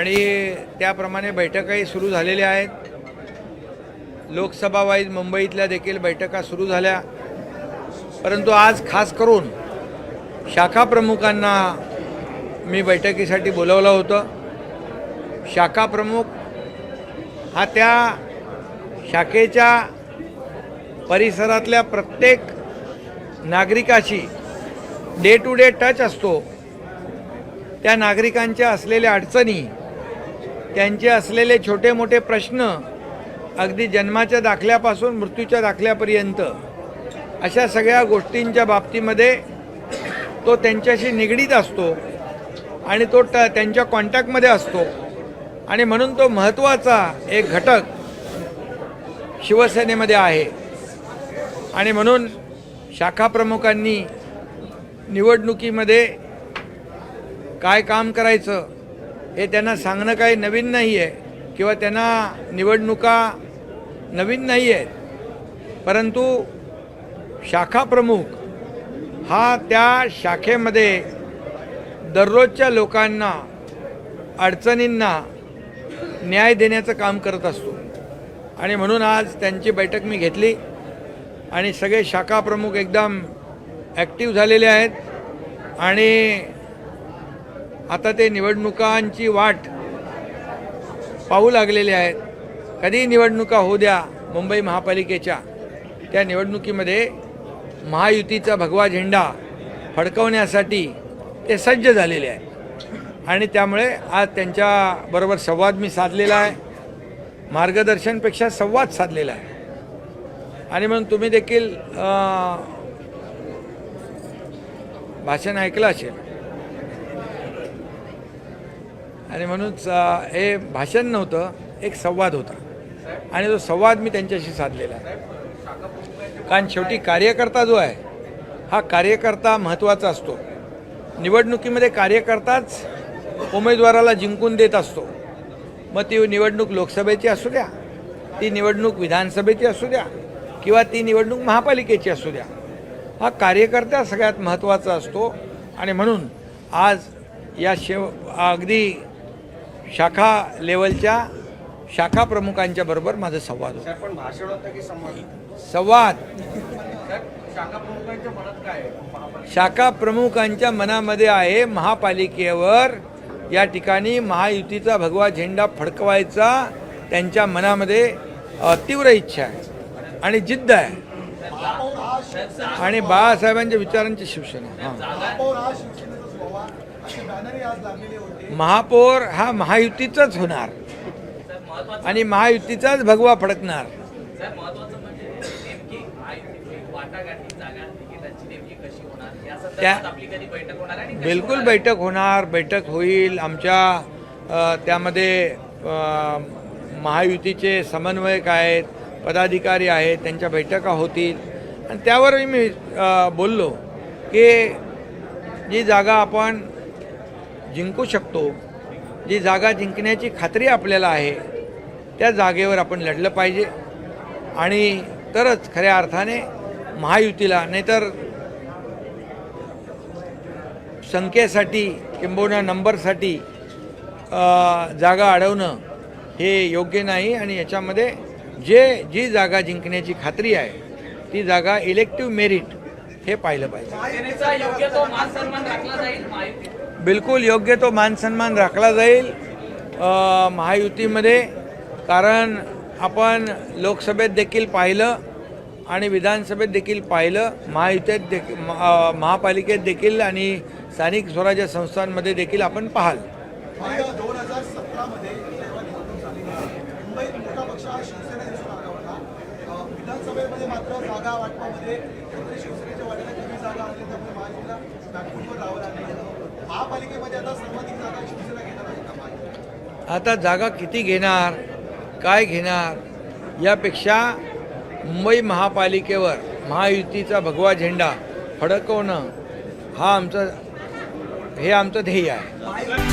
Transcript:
आणि त्याप्रमाणे बैठकाही सुरू झालेल्या आहेत. लोकसभा वाईज मुंबईतल्या देखील बैठका सुरू झाल्या. परंतु आज खास करून शाखा प्रमुखांना मी बैठकीसाठी बोलवलं होतं. शाखा प्रमुख हा त्या शाखेच्या परिसरातल्या प्रत्येक नागरिकाशी डे टू डे टच असतो. त्या नागरिकांच्या असलेल्या अडचणी त्यांचे असलेले छोटे मोठे प्रश्न अगदी जन्माच्या दाखल्यापासून मृत्यूच्या दाखल्यापर्यंत अशा सगळ्या गोष्टींच्या बाबतीमध्ये तो त्यांच्याशी निगडीत असतो आणि तो ट त्यांच्या कॉन्टॅक्टमध्ये असतो. आणि म्हणून तो महत्त्वाचा एक घटक शिवसेनेमध्ये आहे. आणि म्हणून शाखा प्रमुखांनी निवडणुकीमध्ये काय काम करायचं हे त्यांना सांगणं काही नवीन नाही आहे किंवा त्यांना निवडणुका नवीन नाही आहेत परंतु शाखा प्रमुख हा त्या शाखेमध्ये दररोजच्या लोकांना अडचणींना न्याय देण्याचं काम करत असतो. आणि म्हणून आज त्यांची बैठक मी घेतली आणि सगळे शाखा प्रमुख एकदम ॲक्टिव्ह झालेले आहेत. आणि आता ते निवडणुकांची वाट पाहू लागलेले आहेत. कधी निवडणुका होऊ द्या मुंबई महापालिकेच्या. त्या निवडणुकीमध्ये महायुतीचा भगवा झेंडा फडकवण्यासाठी ते सज्ज झालेले आहे आणि त्यामुळे आज त्यांच्याबरोबर संवाद मी साधलेला आहे. मार्गदर्शनपेक्षा संवाद साधलेला आहे. आणि म्हणून तुम्ही देखील भाषण ऐकलं असेल. आणि म्हणून हे भाषण नव्हतं एक संवाद होता. आणि तो संवाद मी त्यांच्याशी साधलेला आहे. कारण शेवटी कार्यकर्ता जो आहे हा कार्यकर्ता महत्त्वाचा असतो. निवडणुकीमध्ये कार्यकर्ताच उमेदवाराला जिंकून देत असतो. मग ती निवडणूक लोकसभेची असू द्या ती निवडणूक विधानसभेची असू द्या किंवा ती निवडणूक महापालिकेची असू द्या हा कार्यकर्ता सगळ्यात महत्त्वाचा असतो. आणि म्हणून आज या शेव अगदी शाखा लेवलच्या शाखा प्रमुखांच्या बरोबर माझा संवाद होता पण भाषण होतं की संवाद संवाद शाखा प्रमुखांच्या मनात काय आहे? महापालिका शाखा प्रमुखांच्या मनामध्ये आहे महापालिकेवर या ठिकाणी महायुतीचा भगवा झेंडा फडकवायचा त्यांच्या मनामध्ये तीव्र इच्छा आहे आणि जिद्द आहे आणि बाळासाहेबांच्या विचारांची शिवसेना हां महापौर हा महायुतीचाच होणार. आणि महायुतीचाच भगवा फडकणार. म्हणजे नेमकी महायुतीची वाटाघाटी जागा तिकिटाची नेमकी कशी होणार? या संदर्भात आपली कधी बैठक होणार आणि कशी बिलकुल? बैठक होणार. बैठक होईल. आमच्या त्यामध्ये महायुतीचे समन्वयक आहेत पदाधिकारी आहेत त्यांच्या बैठका होतील. आणि त्यावरही मी बोललो की जी जागा आपण जिंकू शकतो. जी जागा जिंकण्याची खात्री आपल्याला आहे त्या जागेवर आपण लढलं पाहिजे. आणि तरच खऱ्या अर्थाने महायुतीला नाहीतर संख्येसाठी किंबहुना नंबरसाठी जागा अडवणं हे योग्य नाही. आणि याच्यामध्ये जे जी जागा जिंकण्याची खात्री आहे ती जागा इलेक्टिव्ह मेरिट हे पाहिलं पाहिजे. बिलकुल योग्य तो मानसन्मान राखला जाईल महायुतीमध्ये. कारण आपण लोकसभेत देखील पाहिलं आणि विधानसभेत देखील पाहिलं महायुतीत देखील महा- महापालिकेत देखील आणि स्थानिक स्वराज्य संस्थांमध्ये देखील आपण पाहाल. दोन हजार सतरामध्ये जेव्हा निवडणूक झालेली आहे मुंबईत मोठा पक्ष हा शिवसेना दिसून आला होता अं, विधानसभेमध्ये मात्र जागा वाटपामध्ये कुठेतरी शिवसेनेच्या वाट्याला कमी जागा आली त्यामुळे महायुतीला बॅकफूटवर राहावं लागलं महापालिकेमध्ये आता सर्वाधिक जागा शिवसेना घेणार आहे का महायुती आता जागा किती घेणार काय घेणार यापेक्षा मुंबई महापालिकेवर महायुतीचा भगवा झेंडा फडकवणं हा आमचं हे आमचं ध्येय आहे.